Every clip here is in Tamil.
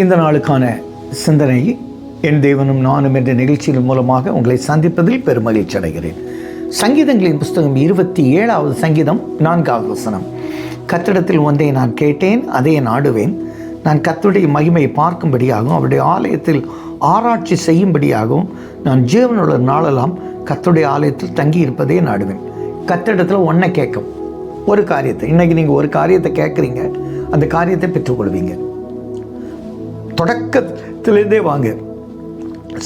இந்த நாளுக்கான சிந்தனை என் தேவனும் நானும் என்ற நிகழ்ச்சியின் மூலமாக உங்களை சந்திப்பதில் பெருமகிழ்ச்சி அடைகிறேன். சங்கீதங்களின் புஸ்தகம் இருபத்தி ஏழாவது சங்கீதம் நான்காவது வசனம். கத்திடத்தில் ஒன்றை நான் கேட்டேன் அதை நாடுவேன். நான் கத்துடைய மகிமையை பார்க்கும்படியாகவும் அவருடைய ஆலயத்தில் ஆராய்ச்சி செய்யும்படியாகவும் நான் ஜீவனுள்ள நாளெல்லாம் கத்துடைய ஆலயத்தில் தங்கி இருப்பதே நாடுவேன். கத்திடத்தில் ஒன்றை கேட்கும். ஒரு காரியத்தை. இன்றைக்கி நீங்கள் ஒரு காரியத்தை கேட்குறீங்க. அந்த காரியத்தை பெற்றுக்கொள்வீங்க. தொடக்கத்திலேருந்தே வாங்க.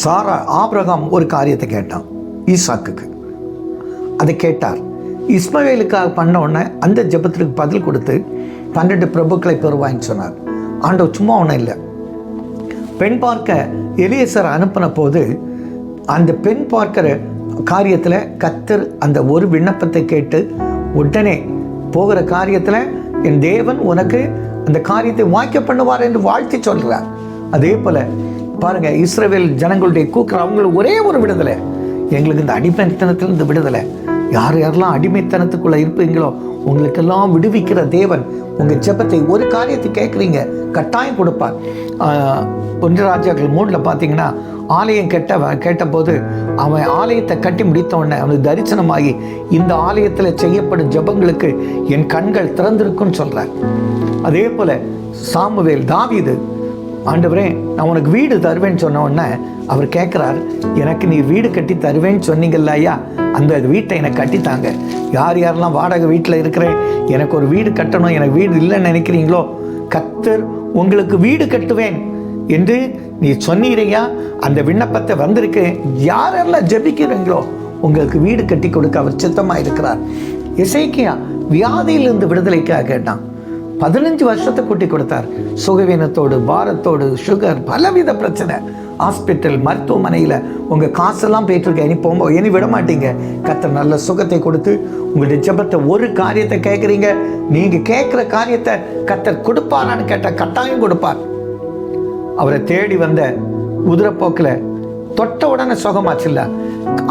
சாரா ஆபிரகாம் ஒரு காரியத்தை கேட்டான் ஈசாக்குக்கு. அதை கேட்டார். இஸ்மவேலுக்காக பண்ண உடனே அந்த ஜெபத்திற்கு பதில் கொடுத்து பன்னெண்டு பிரபுக்களை பெறுவான்னு சொன்னார். ஆண்டவர் சும்மா ஒன்றும் இல்லை. பெண் பார்க்க எலியசர் அனுப்பின போது அந்த பெண் பார்க்கிற காரியத்தில் கத்தர் அந்த ஒரு விண்ணப்பத்தை கேட்டு உடனே போகிற காரியத்தில் என் தேவன் உனக்கு அந்த காரியத்தை வாய்க்க பண்ணுவார் என்று வாழ்த்தி சொல்கிறார் அதே போல் பாருங்கள் இஸ்ரேவேல் ஜனங்களுடைய கூக்குற அவங்களுக்கு ஒரே ஒரு விடுதலை. எங்களுக்கு இந்த அடிமைத்தனத்திலிருந்து விடுதலை. யார் யாரெல்லாம் அடிமைத்தனத்துக்குள்ளே இருப்பீங்களோ உங்களுக்கெல்லாம் விடுவிக்கிற தேவன் உங்கள் ஜெபத்தை ஒரு காரியத்தை கேட்குறீங்க கட்டாயம் கொடுப்பார். ஒன்று ராஜாக்கள் மூடில் பார்த்தீங்கன்னா ஆலயம் கெட்டவன் கேட்டபோது அவன் ஆலயத்தை கட்டி முடித்த உடனே அவனுக்கு தரிசனமாகி இந்த ஆலயத்தில் செய்யப்படும் ஜெபங்களுக்கு என் கண்கள் திறந்திருக்குன்னு சொல்கிறார் அதே போல் சாமுவேல் தாவிது ஆண்டவரே நான் உனக்கு வீடு தருவேன்னு சொன்ன உடனே அவர் கேட்குறார் எனக்கு நீ வீடு கட்டி தருவேன்னு சொன்னீங்கல்ல ஐயா? அந்த வீட்டை எனக்கு கட்டித்தாங்க. யார் யாரெல்லாம் வாடகை வீட்டில் இருக்கிறேன் எனக்கு ஒரு வீடு கட்டணும் எனக்கு வீடு இல்லைன்னு நினைக்கிறீங்களோ? கத்தர் உங்களுக்கு வீடு கட்டுவேன். என்று நீ சொன்னீரையா அந்த விண்ணப்பத்தை வந்திருக்கு. யாரெல்லாம் ஜெபிக்கிறீங்களோ உங்களுக்கு வீடு கட்டி கொடுக்க அவர் சித்தமாக இருக்கிறார் இசைக்கியா வியாதியிலிருந்து விடுதலைக்காக கேட்டான். பதினஞ்சு வருஷத்தை கூட்டி கொடுத்தார். சுகவீனத்தோடு பாரத்தோடு சுகர் பலவித பிரச்சனை. ஹாஸ்பிட்டல் மருத்துவமனையில் உங்கள் காசெல்லாம் போயிட்டுருக்க. இனி போகும்போது இனி விட மாட்டீங்க. கத்தர் நல்ல சுகத்தை கொடுத்து உங்களுடைய ஜபத்தை ஒரு காரியத்தை கேட்குறீங்க. நீங்கள் கேட்குற காரியத்தை கத்தர் கொடுப்பாரான்னு கேட்டால் கட்டாயம் கொடுப்பார். அவரை தேடி வந்த உதிரப்போக்கில் தொட்ட உடனே சுகமாச்சுல்ல.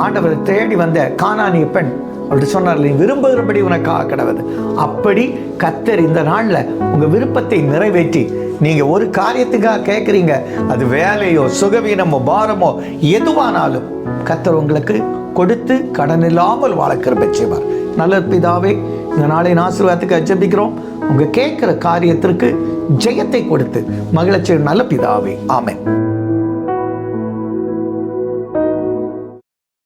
ஆண்டவரை தேடி வந்த காணானிய பெண் அப்படி சொன்னார் நீ விரும்புகிறபடி உனக்கு கிடவது அப்படி கத்தர் இந்த நாளில் உங்கள் விருப்பத்தை நிறைவேற்றி நீங்கள் ஒரு காரியத்துக்காக கேட்குறீங்க அது வேலையோ சுகவீனமோ பாரமோ எதுவானாலும் கத்தர் உங்களுக்கு கொடுத்து கடன் இல்லாமல் வாழ பெற்றவர் நல்ல பிதாவே இந்த நாளின் ஆசீர்வாதத்துக்கு அச்சபிக்கிறோம் உங்கள் கேட்குற காரியத்திற்கு ஜெயத்தை கொடுத்து மகிழ்ச்சி நல்ல பிதாவே. ஆமேன்.